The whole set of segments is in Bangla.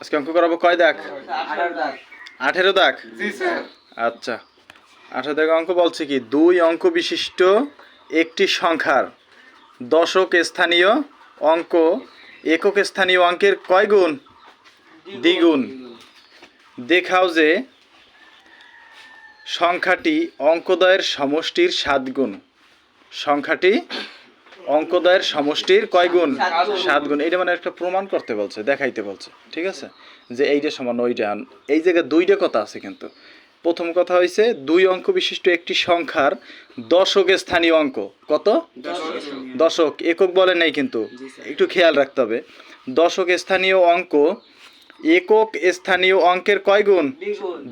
আজকে অঙ্ক করাবো কয় দাগ? আঠেরো দাগ। আচ্ছা। আঠেরো দাগ অঙ্ক বলছে কি? দুই অঙ্ক বিশিষ্ট একটি সংখ্যার দশক স্থানীয় অঙ্ক একক স্থানীয় অঙ্কের কয় গুণ? দ্বিগুণ। দেখাও যে সংখ্যাটি অঙ্কদয়ের সমষ্টির সাত গুণ। সংখ্যাটি অঙ্কদয়ের সমষ্টির কয় গুণ? সাত গুণ। এটা মানে একটা প্রমাণ করতে বলছে দেখাইতে বলছে ঠিক আছে? যে এইটা সমান ওইটা। এই জায়গায় দুইটা কথা আছে কিন্তু। প্রথম কথা হয়েছে দুই অঙ্ক বিশিষ্ট একটি সংখ্যার দশক স্থানীয় অঙ্ক। কত? দশক। একক বলে নাই কিন্তু। একটু খেয়াল রাখতে হবে। দশক স্থানীয় অঙ্ক একক স্থানীয় অঙ্কের কয় গুণ?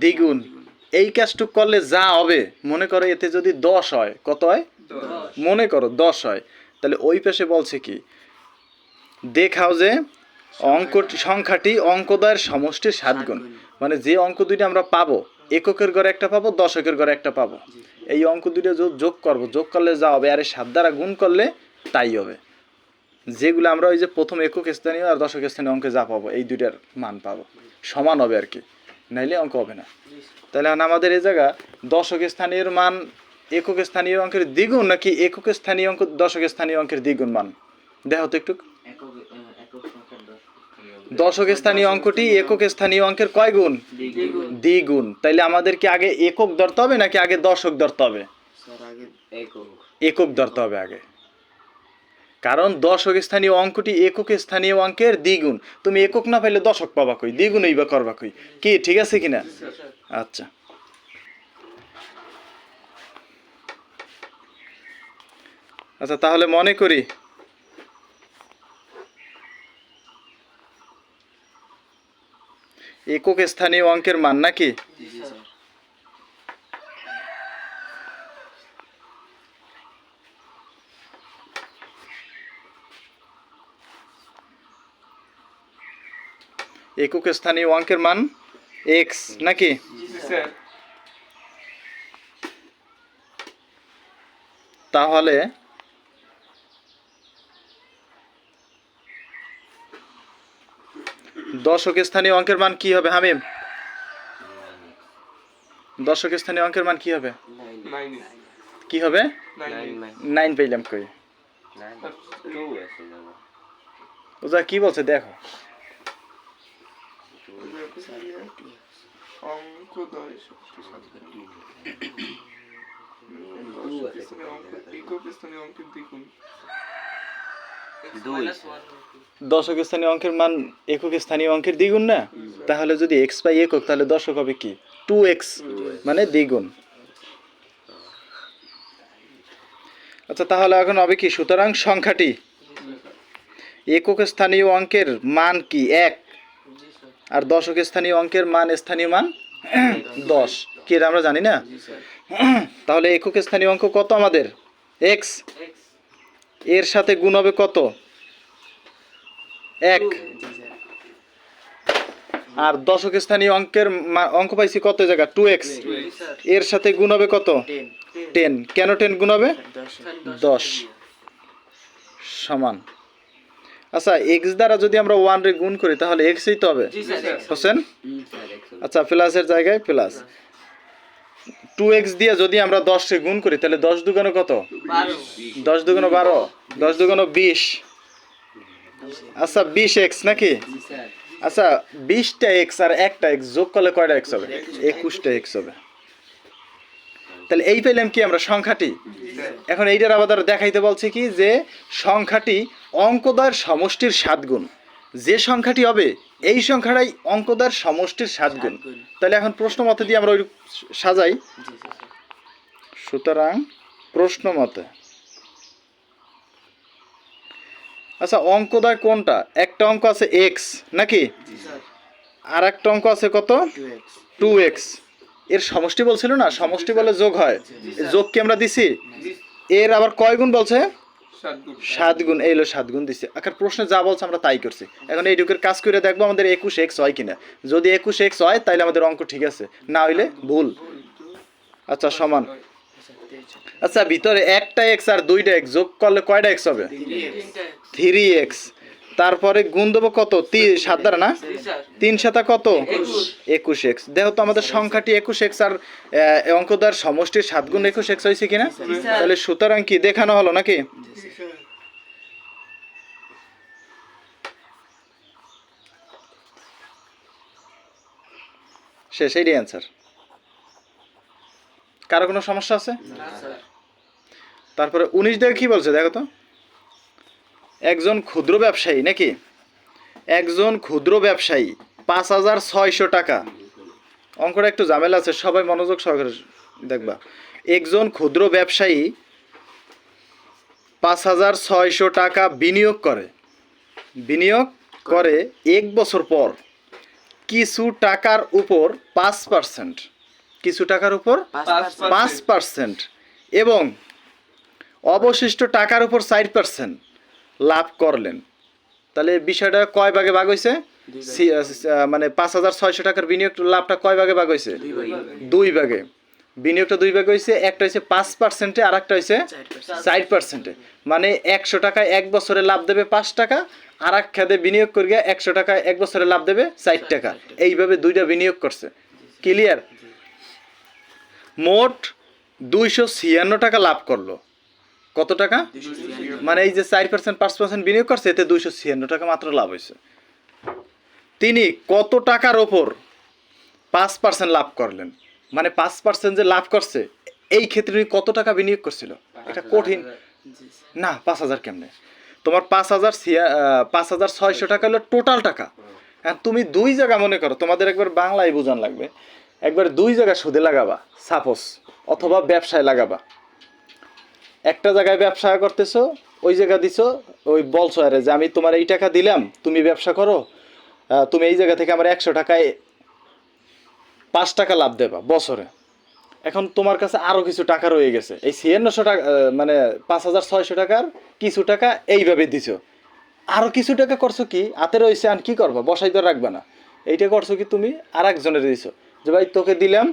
দ্বিগুণ। এই কাজটুক করলে যা হবে মনে করো এতে যদি দশ হয় কত হয়? মনে করো দশ হয়। তাহলে ওই পাশে বলছে কি? দেখাও যে অঙ্কটি সংখ্যাটি অঙ্কদয়ের সমষ্টির সাত গুণ। মানে যে অঙ্ক দুইটা আমরা পাবো এককের ঘরে একটা পাবো দশকের ঘরে একটা পাবো। এই অঙ্ক দুইটা যোগ করব যোগ করলে যা হবে আর এই সাত দ্বারা গুণ করলে তাই হবে। যেগুলো আমরা ওই যে প্রথম একক স্থানীয় আর দশক স্থানীয় অঙ্কে যা পাবো এই দুইটার মান পাবো। সমান হবে আর কি নাইলে অঙ্ক হবে না। তাহলে আমাদের এই জায়গা দশক স্থানীয় মান একক স্থানীয় অঙ্কের দ্বিগুণ নাকি একক স্থানীয় অঙ্ক দশক স্থানীয় অঙ্কের দ্বিগুণ মান দেখো তো একটু। দশক স্থানীয় অঙ্কটি একক স্থানীয় অঙ্কের কয় গুণ? দ্বিগুণ। তাইলে আমাদের কি আগে একক ধরতে হবে নাকি আগে দশক ধরতে হবে? একক। ধরতে হবে আগে। কারণ দশক স্থানীয় অঙ্কটি একক স্থানীয় অঙ্কের দ্বিগুণ। তুমি একক না পাইলে দশক পাবা কই? দ্বিগুণই বা করবা কই? কি ঠিক আছে কিনা? আচ্ছা। আচ্ছা তাহলে মনে করি। একক স্থানীয় অঙ্কের মান নাকি? একক স্থানীয় অঙ্কের মান এক্স নাকি? তাহলে দশক স্থানীয় অঙ্কের মান কি হবে, হামিম? দশক স্থানীয় অঙ্কের মান কি হবে? কি হবে? নাইন পেলাম কই? ওজা, কি বলছে, দেখো। অঙ্ক দয় শক্তি সাতটি একক স্থানীয় অঙ্কের দ্বিগুণ দশক স্থানীয় অঙ্কের মান একক স্থানীয় অঙ্কের দ্বিগুণ না? তাহলে যদি এক্স পাই একক তাহলে দশক হবে কি? টু এক্স মানে দ্বিগুণ। আচ্ছা তাহলে এখন হবে কি? সুতরাং সংখ্যাটি একক স্থানীয় অঙ্কের মান কি? এক। আর দশক স্থানীয় অঙ্কের মান স্থানীয় মান দশ। কি এটা আমরা জানি না? তাহলে একক স্থানীয় অঙ্ক কত আমাদের? এক্স এর সাথে গুণ হবে কত? এক। আর দশক স্থানীয় অঙ্কের অঙ্ক পাইছি কত জায়গা টু এক্সের সাথে গুণ হবে কত? টেন কেন টেন গুণ হবে? দশ। সমান। আচ্ছা এক্স দ্বারা যদি আমরা ওয়ান রে গুণ করি তাহলে এক্সই তো হবে। হোসেন? আচ্ছা প্লাসের জায়গায় প্লাস টু এক্স দিয়ে যদি আমরা দশ রে গুণ করি তাহলে দশ দুগুণ কত? দশ দুগুণ বারো। দশ দুগুণ বিশ। আচ্ছা বিশ এক্স নাকি? আচ্ছা বিশটা এক্স আর একটা এক্স যোগ করলে কয়টা এক্স হবে? একুশটা এক্স হবে। তাহলে এই পেলাম কি আমরা সংখ্যাটি? এখন এইটার আবার দেখাইতে বলছে কি যে সংখ্যাটি অঙ্কদার সমষ্টির সাত গুণ। যে সংখ্যাটি হবে এই সংখ্যাটাই অঙ্কদার সমষ্টির সাত গুণ। তাহলে এখন প্রশ্ন মতে দিয়ে আমরা ওই সাজাই। সুতরাং প্রশ্ন মতে আচ্ছা অঙ্কদয় কোনটা? একটা অঙ্ক আছে এক্স নাকি? আর একটা অঙ্ক আছে কত? টু এক্সের সমষ্টি বলছিল না? সমষ্টি বলে যোগ হয়। যোগ কি আমরা দিছি? এর আবার কয় গুণ বলছে? সাত গুণ। সাত গুণ এই হলো সাত গুণ দিছে। আকার প্রশ্নে যা বলছে আমরা তাই করছি। এখন এইটুকুর কাজ করে দেখব আমাদের একুশ এক্স হয় কিনা। যদি একুশ এক্স হয় তাহলে আমাদের অঙ্ক ঠিক আছে। না হইলে ভুল। আচ্ছা সমান। আচ্ছা ভিতরে একটা এক্স আর দুইটা এক্স যোগ করলে কয়টা এক্স হবে? থ্রি এক্স তারপরে গুণ দেবো কত? সাত দ্বারা না? তিন সাতা কত? একুশ এক্স দেখো তো আমাদের সংখ্যাটি একুশ এক্স আর আহ, অঙ্কদার সমষ্টির সাত গুণ একুশ এক্স হয়েছে কিনা? তাহলে সুতরাং কি দেখানো হলো নাকি? শেষ এইটাই অ্যান্সার কারও কোনো সমস্যা আছে? তারপরে উনিশ দেখে কি বলছে, দেখো তো। একজন ক্ষুদ্র ব্যবসায়ী নাকি? একজন ক্ষুদ্র ব্যবসায়ী, পাঁচ হাজার ছয়শো টাকা। অঙ্কটা একটু ঝামেলা আছে, সবাই মনোযোগ সহকারে দেখবা। একজন ক্ষুদ্র ব্যবসায়ী পাঁচ হাজার ছয়শো টাকা বিনিয়োগ করে। বিনিয়োগ করে এক বছর পর কিছু টাকার উপর পাঁচ পার্সেন্ট। কিছু টাকার উপর? পাঁচ পার্সেন্ট এবং অবশিষ্ট টাকার উপর ষাট পার্সেন্ট লাভ করলেন। তাহলে বিষয়টা কয় ভাগে ভাগ হয়েছে মানে পাঁচ হাজার ছয়শো টাকার বিনিয়োগ লাভটা কয় ভাগে ভাগ হয়েছে দুই ভাগে। বিনিয়োগটা দুই ভাগে হয়েছে একটা হয়েছে পাঁচ পার্সেন্টে আর একটা হয়েছে ষাট পার্সেন্টে মানে একশো টাকায় এক বছরে লাভ দেবে পাঁচ টাকা আর এক খাতে বিনিয়োগ করিয়া একশো টাকায় এক বছরে লাভ দেবে ষাট টাকা। এইভাবে দুইটা বিনিয়োগ করছে। ক্লিয়ার মোট দুইশো ছিয়ান্ন টাকা লাভ করল। কত টাকা? মানে এই যে চার পার্সেন্ট পাঁচ পার্সেন্ট বিনিয়োগ করছে এতে দুইশো ছিয়ান্ন টাকা মাত্র লাভ হয়েছে। তিনি কত টাকার ওপর পাঁচ পার্সেন্ট লাভ করলেন? মানে পাঁচ পার্সেন্ট যে লাভ করছে এই ক্ষেত্রে উনি কত টাকা বিনিয়োগ করছিল? এটা কঠিন। না পাঁচ হাজার কেমনে? তোমার পাঁচ হাজার পাঁচ হাজার ছয়শো টাকা হলো টোটাল টাকা। তুমি দুই জায়গা মনে করো তোমাদের একবার বাংলায় বোঝান লাগবে। একবার দুই জায়গায় সুদে লাগাবা সাপোজ অথবা ব্যবসায় লাগাবা। একটা জায়গায় ব্যবসা করতেছো, ওই জায়গা দিছো, ওই বলছো আরে যে আমি তোমার এই টাকা দিলাম, তুমি ব্যবসা করো তুমি এই জায়গা থেকে আমার একশো টাকায় পাঁচ টাকা লাভ দেবা বছরে। এখন তোমার কাছে আরও কিছু টাকা রয়ে গেছে। এই ছিয়ান্নশো টাকা মানে পাঁচ হাজার ছয়শো টাকার কিছু টাকা এইভাবে দিছো। আরও কিছু টাকা করছ কি? হাতে রয়েছে আর কি করবা? বসাই তো রাখবা না। এইটা করছ কি তুমি? আর একজনের দিছো। যে ভাই, তোকে দিলাম,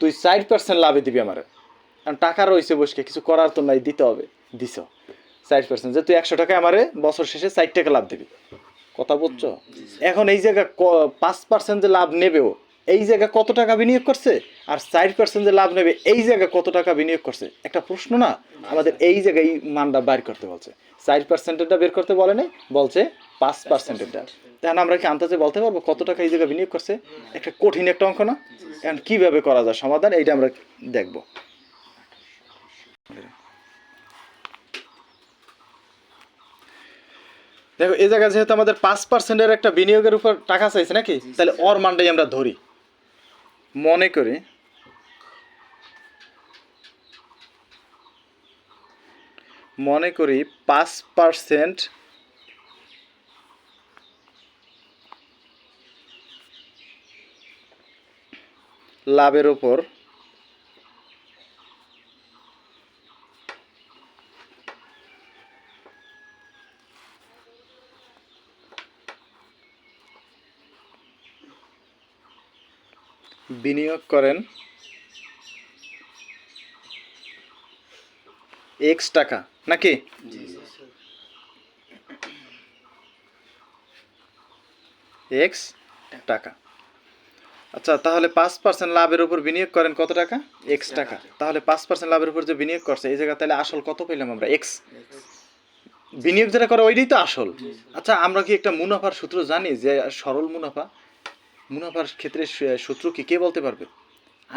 তুই ষাট পার্সেন্ট লাভে দিবি আমারে। কারণ টাকা রয়েছে বসকে কিছু করার তো নাই, দিতে হবে। দিছ। ষাট পার্সেন্ট যে তুই একশো টাকা আমারে বছর শেষে ষাট টাকা লাভ দিবি। কথা বুঝছ? এখন এই জায়গা পাঁচ পার্সেন্ট যে লাভ নেবেও এই জায়গা কত টাকা বিনিয়োগ করছে? আর ষাট পার্সেন্ট যে লাভ নেবে, এই জায়গা কত টাকা বিনিয়োগ করছে? একটা প্রশ্ন না? আমাদের এই জায়গায় এই মানটা বাইর করতে বলছে। ষাট পার্সেন্টেরটা বের করতে বলে বলছে পাঁচ পার্সেন্টেরটা তাহলে আমরা কি আন্দাজে বলতে পারব কত টাকা এই জায়গায় বিনিয়োগ করছে? একটা কঠিন একটা অঙ্ক না? এখন কীভাবে করা যায় সমাধান? এইটা আমরা দেখব। দেখো, এই জায়গায় যেহেতু আমাদের পাঁচ পার্সেন্টের একটা বিনিয়োগের উপর টাকা চাইছে নাকি? তাহলে অর মানটাই আমরা ধরি। মনে করি মনে করি পাঁচ পার্সেন্ট লাভের উপর। বিনিয়োগ করেন এক্স টাকা নাকি? এক্স টাকা। আচ্ছা তাহলে পাঁচ পার্সেন্ট লাভের উপর বিনিয়োগ করেন কত টাকা? এক্স টাকা। তাহলে পাঁচ পার্সেন্ট লাভের উপর যে বিনিয়োগ করছে এই জায়গা তাহলে আসল কত পেলাম আমরা? এক্স বিনিয়োগ যেটা করে ওইটাই তো আসল। আচ্ছা আমরা কি একটা মুনাফার সূত্র জানি যে সরল মুনাফা? মুনাফার ক্ষেত্রে সূত্র কি? কে বলতে পারবে?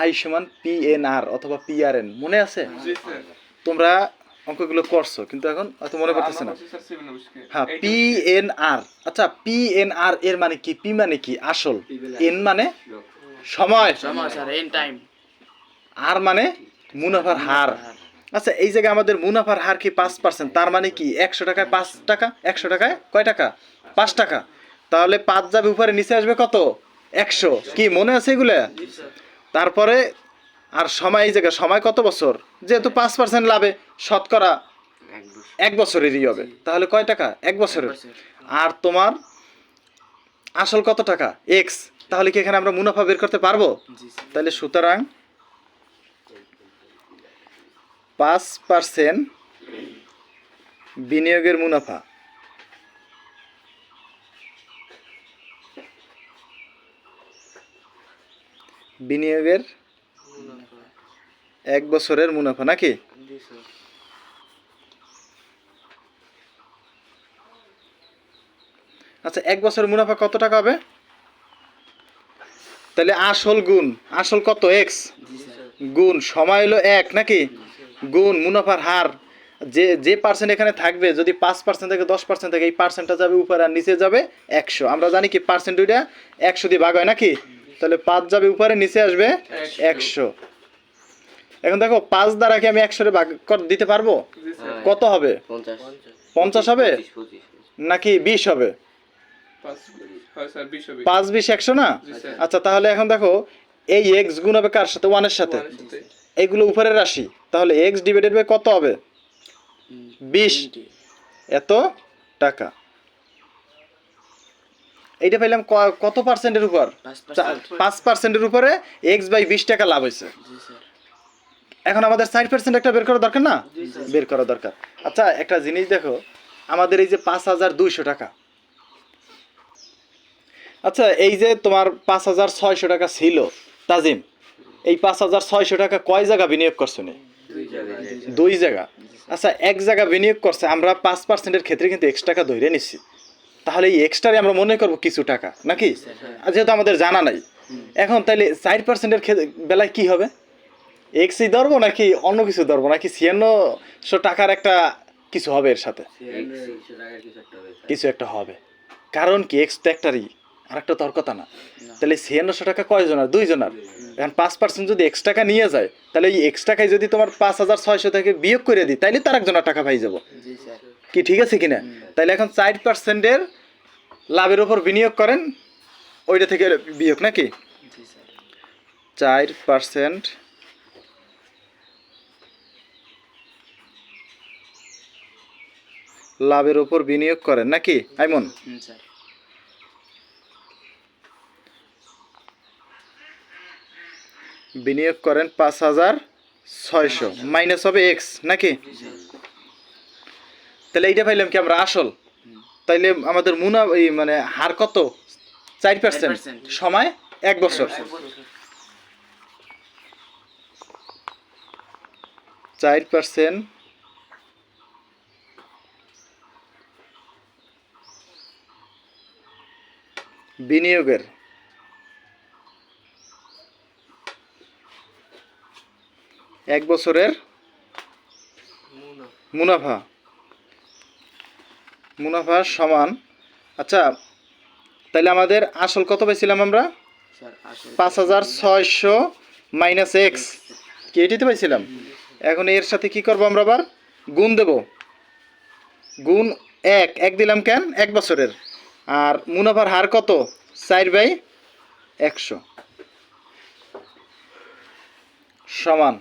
আই সমান পি এন আর অথবা পি আর এন মনে আছে? তোমরা অঙ্কগুলো করছ কিন্তু এখন হয়তো মনে না। স্যার সেভেন অবশ্যই হ্যাঁ পি এন আর আচ্ছা পি এন আর এর মানে কি? পি মানে কি? আসল। এন মানে সময়। সময় স্যার এন টাইম আর মানে মুনাফার হার। আচ্ছা এই জায়গায় আমাদের মুনাফার হার কি পাঁচ পার্সেন্ট তার মানে কি একশো টাকায় পাঁচ টাকা? একশো টাকায় কয় টাকা? পাঁচ টাকা। তাহলে পাঁচ যাবে উপরে নিচে আসবে কত? একশো। কি মনে আছে এগুলা? তারপরে আর সময় এই জায়গায় সময় কত বছর? যেহেতু পাঁচ পার্সেন্ট লাভে শতকরা এক বছরেরই হবে। তাহলে কয় টাকা? এক বছরের। আর তোমার আসল কত টাকা? এক্স তাহলে কি এখানে আমরা মুনাফা বের করতে পারব? তাহলে সুতরাং পাঁচ পার্সেন্ট বিনিয়োগের মুনাফা। বিনিয়োগের এক বছরের মুনাফা নাকি? আচ্ছা এক বছরের মুনাফা কত টাকা হবে? তাহলে আসল গুণ আসল কত? এক্স গুণ সময় হলো এক নাকি? গুণ মুনাফার হার। যে যে পার্সেন্ট এখানে থাকবে যদি পাঁচ পার্সেন্ট থেকে দশ পার্সেন্ট থেকে এই পার্সেন্টটা যাবে উপরে আর নিচে যাবে একশো। আমরা জানি কি পার্সেন্ট দুইটা একশো দিয়ে ভাগ হয় নাকি? তাহলে পাঁচ যাবে উপরে নিচে আসবে একশো। এখন দেখো পাঁচ দ্বারা কি আমি একশোরে ভাগ কর- দিতে পারব? কত হবে? পঞ্চাশ। হবে? নাকি বিশ হবে? পাঁচ বিশ হবে। পাঁচ বিশ একশো না? আচ্ছা তাহলে এখন দেখো এই এক্স গুণ হবে কার সাথে? ওয়ানের সাথে। এইগুলো উপরের রাশি। তাহলে এক্স ডিভাইডেড বাই কত হবে? বিশ। এত টাকা। এইটা পাইলাম ক- কত পার্সেন্টের উপর? পাঁচ পার্সেন্টের উপরে এক্স বাই বিশ টাকা লাভ হয়েছে। জি স্যার। এখন আমাদের ষাট পার্সেন্ট একটা বের করা দরকার না? বের করা দরকার। আচ্ছা একটা জিনিস দেখো আমাদের এই যে পাঁচ হাজার দুইশো টাকা। আচ্ছা এই যে তোমার পাঁচ হাজার ছয়শো টাকা ছিল তাজিম এই পাঁচ হাজার ছয়শো টাকা কয় জায়গা বিনিয়োগ করছ নি? দুই জায়গা। আচ্ছা এক জায়গা বিনিয়োগ করছে আমরা পাঁচ পার্সেন্টের ক্ষেত্রে কিন্তু এক্স টাকা ধরে নিচ্ছি। তাহলে এই এক্সট্রারে আমরা মনে করব কিছু টাকা নাকি? আর যেহেতু আমাদের জানা নাই। এখন তাইলে চার পার্সেন্টের বেলায় কি হবে? এক্সই ধরবো নাকি অন্য কিছু ধরবো? নাকি ছিয়ান্নশো টাকার একটা কিছু হবে এর সাথে? কিছু একটা হবে। কারণ কি এক্স তো একটারই আর একটা তোর কথা না। তাহলে ছিয়ান্নশো টাকা কয়জনের? দুইজনের। এখন পাঁচ পার্সেন্ট যদি এক্স টাকা নিয়ে যায় তাহলে এই এক্স টাকায় যদি তোমার পাঁচ হাজার ছয়শো থেকে বিয়োগ করে দিই তাইলে তার একজনের টাকা পাই যাব। কি ঠিক আছে কিনা তাহলে এখন চার পার্সেন্টের লাভের উপর বিনিয়োগ করেন ওইটা থেকে বিয়োগ নাকি? চার পার্সেন্ট লাভের উপর বিনিয়োগ করেন নাকি আইমন? বিনিয়োগ করেন পাঁচ হাজার ছয়শো। মাইনাস হবে এক্স নাকি? তাহলে এইটা পাইলাম কি আমরা আসল? তাইলে আমাদের মুনা এই মানে হার কত? চার পার্সেন্ট সময় এক বছর। চার পার্সেন্ট বিনিয়োগের। এক বছরের মুনাফা। মুনাফা সমান। আচ্ছা তাহলে আমাদের আসল কত পেয়েছিলাম আমরা? পাঁচ হাজার ছয়শো মাইনাস এক্স। কি এটিতে পাইছিলাম? এখন এর সাথে কি করব আমরা আবার? গুণ দেব। গুণ এক। এক দিলাম কেন? এক বছরের। আর মুনাফার হার কত? চার বাই একশো। সমান।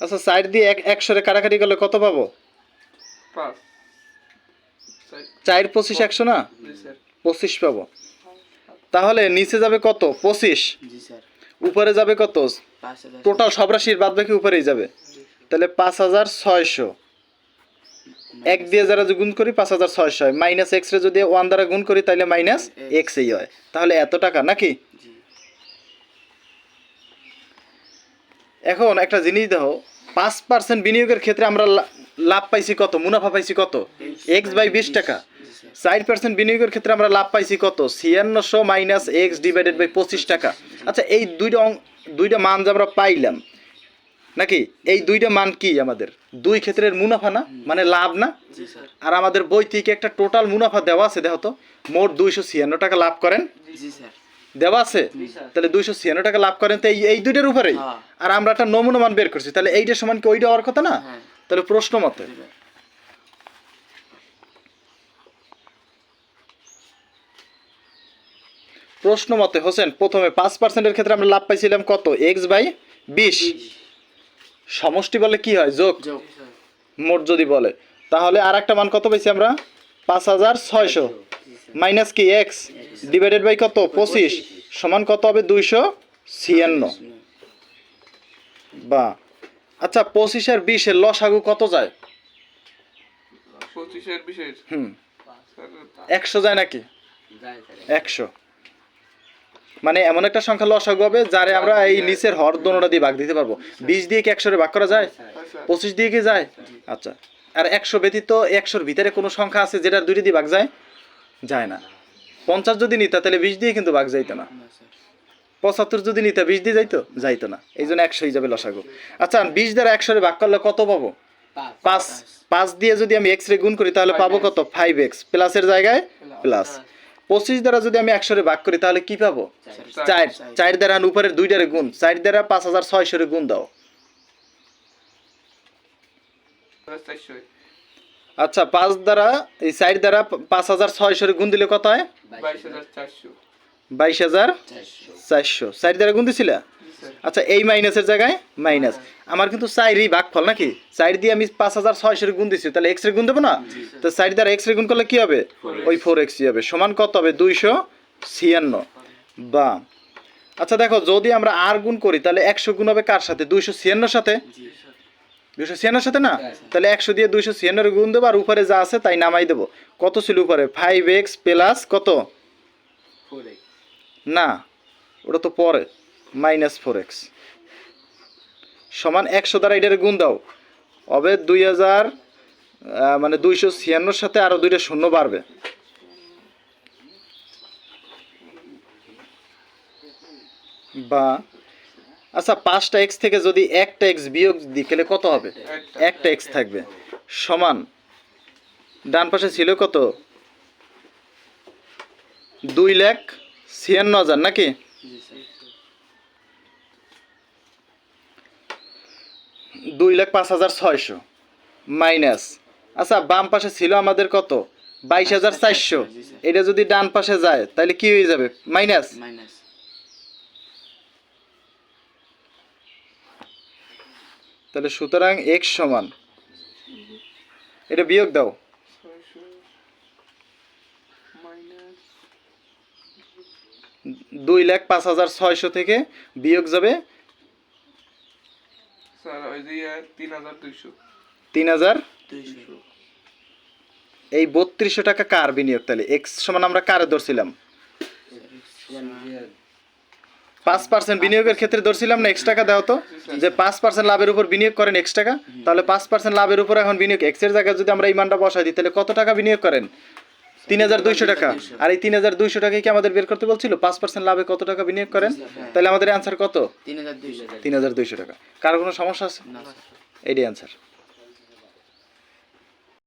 আচ্ছা সাইড দিয়ে এক একশোরে কাটাকাটি করলে কত পাবো? চার। পঁচিশ একশো না? পঁচিশ পাবো। তাহলে নিচে যাবে কত? পঁচিশ। উপরে যাবে কত? টোটাল সব রাশির বাদ বাকি উপরেই যাবে। তাহলে পাঁচ হাজার ছয়শো। এক দিয়ে যারা গুণ করি পাঁচ হাজার ছয়শো হয়। মাইনাস এক্স রে যদি ওয়ান দ্বারা গুণ করি তাহলে মাইনাস এক্সই হয়। তাহলে এত টাকা নাকি? এখন একটা জিনিস দেখো পাঁচ পার্সেন্ট বিনিয়োগের ক্ষেত্রে আমরা লাভ পাইছি কত? মুনাফা পাইছি কত? এক্স বাই বিশ টাকা। চার পার্সেন্ট বিনিয়োগের ক্ষেত্রে আমরা লাভ পাইছি কত? ছিয়ান্নশো মাইনাস এক্স ডিভাইডেড বাই পঁচিশ টাকা। আচ্ছা এই দুইটা দুইটা মান যে আমরা পাইলাম নাকি? এই দুইটা মান কি আমাদের? দুই ক্ষেত্রের মুনাফা না? মানে লাভ না? আর আমাদের বই থেকে একটা টোটাল মুনাফা দেওয়া আছে দেখো তো। মোট দুইশো ছিয়ান্ন টাকা লাভ করেন। দেওয়া আছে? তাহলে দুইশো ছিয়ান্ন টাকা লাভ করেন। তো এই দুইটার উপরেই। হ্যাঁ। আর আমরা একটা নমুনা মান বের করছি। তাহলে এইটা সমান কি ওইটা হওয়ার কথা না? হ্যাঁ। তাহলে প্রশ্ন মতে। প্রশ্ন মতে হোসেন প্রথমে পাঁচ পার্সেন্টের ক্ষেত্রে আমরা লাভ পাইছিলাম কত? এক্স বাই বিশ। সমষ্টি বলে কি হয়? যোগ। যোগ। মোট যদি বলে। তাহলে আর একটা মান কত পাইছি আমরা? পাঁচ হাজার ছয়শো। মাইনাস কি? এক্স ডিভাইডেড বাই কত? পঁচিশ। সমান কত হবে? দুইশো ছিয়ান্ন। বা। আচ্ছা পঁচিশ আর বিশের লসাগু কত যায়? হুম। একশো যায় নাকি? একশো। মানে এমন একটা সংখ্যা লসাগু হবে যারে আমরা এই নিচের হর দোনোটা দিয়ে ভাগ দিতে পারব। বিশ দিয়ে কি একশোরে ভাগ করা যায়? পঁচিশ দিয়ে কি যায়? আচ্ছা। আর একশো ব্যতীত একশোর ভিতরে কোনো সংখ্যা আছে যেটা দুইটি দিয়ে ভাগ যায়? যায় না। পঞ্চাশ যদি নিতা তাহলে বিশ দিয়ে কিন্তু ভাগ যাইতো না। না পঁচাত্তর যদি নিতে বিশ দিয়ে যাইতো? যাইতো না। এই জন্য একশোই যাবে লসাগু আচ্ছা বিশ দ্বারা একশোরে ভাগ করলে কত পাবো? পাঁচ। পাঁচ। দিয়ে যদি আমি এক্স রে গুণ করি তাহলে পাবো কত? ফাইভ এক্স প্লাসের জায়গায় প্লাস পঁচিশ দ্বারা যদি আমি একশোরে ভাগ করি তাহলে কি পাবো? চার। চার। দ্বারা উপরের দুইটারে গুণ। চার দ্বারা পাঁচ হাজার ছয়শোরে গুণ দাও। আচ্ছা পাঁচ দ্বারা এই চার দ্বারা পাঁচ হাজার ছয়শোরে গুণ দিলে কত হয়? বাইশ হাজার চারশো। চার দ্বারা গুণ দিছিলা? আচ্ছা এই মাইনাসের জায়গায় মাইনাস আমার কিন্তু চাইরই ভাগফল নাকি? চার দিয়ে আমি পাঁচ হাজার ছয়শোর গুণ দিছি তাহলে এক্স রে গুণ দেবো না? তো চার দ্বারা এক্স রে গুণ করলে কি হবে? ওই ফোর এক্স হবে। সমান কত হবে? দুইশো ছিয়ান্ন। বা আচ্ছা দেখো যদি আমরা আর গুণ করি তাহলে একশো গুণ হবে কার সাথে? দুইশো ছিয়ান্নর সাথে? দুইশো ছিয়ান্নর সাথে না? তাহলে একশো দিয়ে দুইশো ছিয়ান্নর গুণ দেবো আর উপরে যা আছে তাই নামাই দেবো। কত ছিল উপরে? ফাইভ এক্স প্লাস কত? না, ওটা তো পরে মাইনাস ফোর এক্স সমান একশো দ্বারা এটার গুণ দাও। হবে দুই হাজার মানে দুইশো ছিয়ান্নর সাথে আরও দুইটা শূন্য বাড়বে। বা আচ্ছা পাঁচটা এক্স থেকে যদি একটা এক্স বিয়োগ তাহলে কত হবে? একটা এক্স থাকবে। সমান, ডান পাশে ছিল কত? দুই লাখ ছিয়ান্ন হাজার নাকি? দুই লাখ পাঁচ হাজার ছয়শো। মাইনাস। আচ্ছা বাম পাশে ছিল আমাদের কত? বাইশ হাজার চারশো এটা যদি ডান পাশে যায় তাহলে কি হয়ে যাবে? মাইনাস। তাহলে সুতরাং এক্স সমান। এটা বিয়োগ দাও ছয়শো মাইনাস দুই লাখ পাঁচ হাজার ছয়শো থেকে বিয়োগ যাবে স্যার ওই যে তিন হাজার এই বত্রিশশো টাকা কার বিনিয়োগ তাহলে? এক্স সমান আমরা কারে ধরছিলাম? পাঁচ পার্সেন্ট বিনিয়োগের ক্ষেত্রে ধরছিলাম না এক্স টাকা দাও তো। যে পাঁচ পার্সেন্ট লাভের উপর বিনিয়োগ করেন এক্স টাকা তাহলে পাঁচ পার্সেন্ট লাভের উপর এখন বিনিয়োগ এক্সের জায়গায় যদি আমরা এই মানটা বসাই দিই তাহলে কত টাকা বিনিয়োগ করেন? তিন হাজার দুইশো টাকা। আর এই তিন হাজার দুইশো টাকা কি আমাদের বের করতে বলছিল? পাঁচ পার্সেন্ট লাভে কত টাকা বিনিয়োগ করেন? তাহলে আমাদের অ্যান্সার কত? তিন হাজার দুইশো টাকা। কার কোনো সমস্যা আছে? এটাই আনসার অ্যান্সার